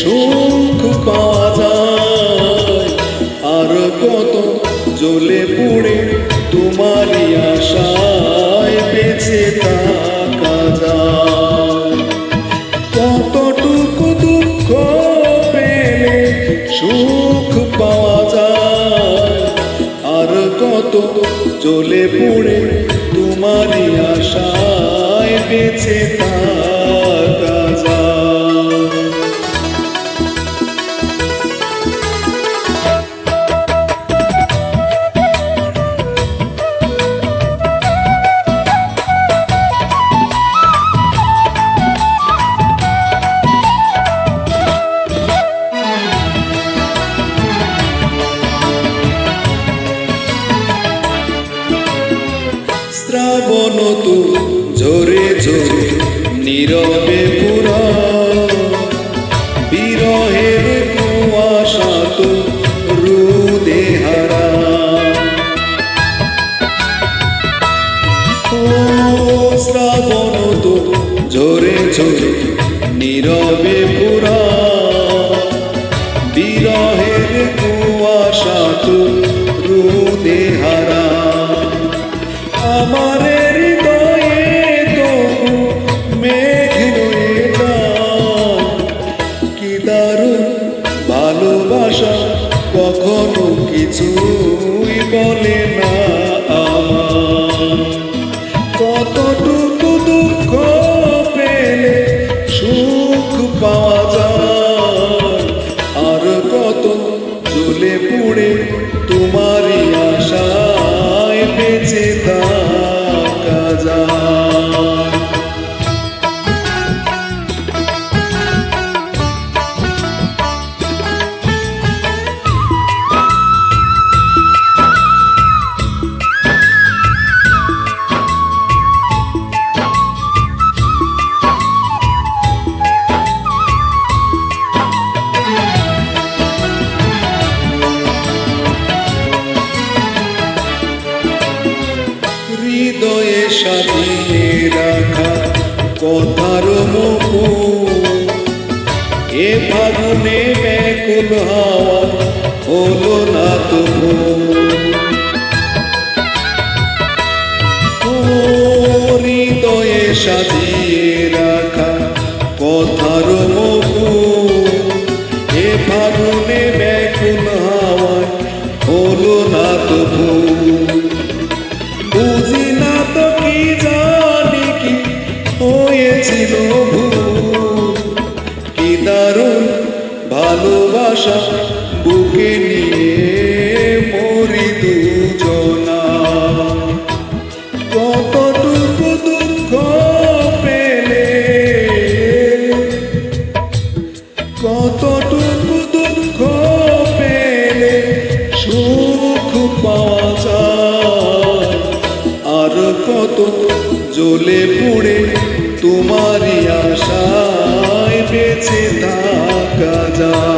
সুখ পাওয়া যায়। আর কত জ্বলে পুড়ে তোমারই আশায় বেঁচে থাকা যায়। কতটুকু দুঃখ পেলে সুখ পাওয়া যায়। আর কত জ্বলে পুড়ে তোমারই আশায় বেঁচে থাকা শ্রাবণ তু ঝরে ঝরে নীরবে পুরা। বিরহের কুয়াশা তো রুদে হারা। ও শ্রাবণ তো ঝরে ঝরে নীরবে পুরা। বিরহের কুয়াশা তো রুদে আশায় বেঁচে হৃদয়ে সাজিয়ে রাখা কথার মুখু এ ফাগুনে ব্যাকুল হাওয়া হলো না ও হৃদয়ে সাজিয়ে হয়েছিল কি দারুণ ভালোবাসা বুকে নিয়ে মরি দুজনা। কতটুকু দুঃখ পেলে, কতটুকু দুঃখ পেলে সুখ পাওয়া যায়। আর কত জ্বলে পুড়ে তোমারই আশায় বেঁচে থাকা যায়।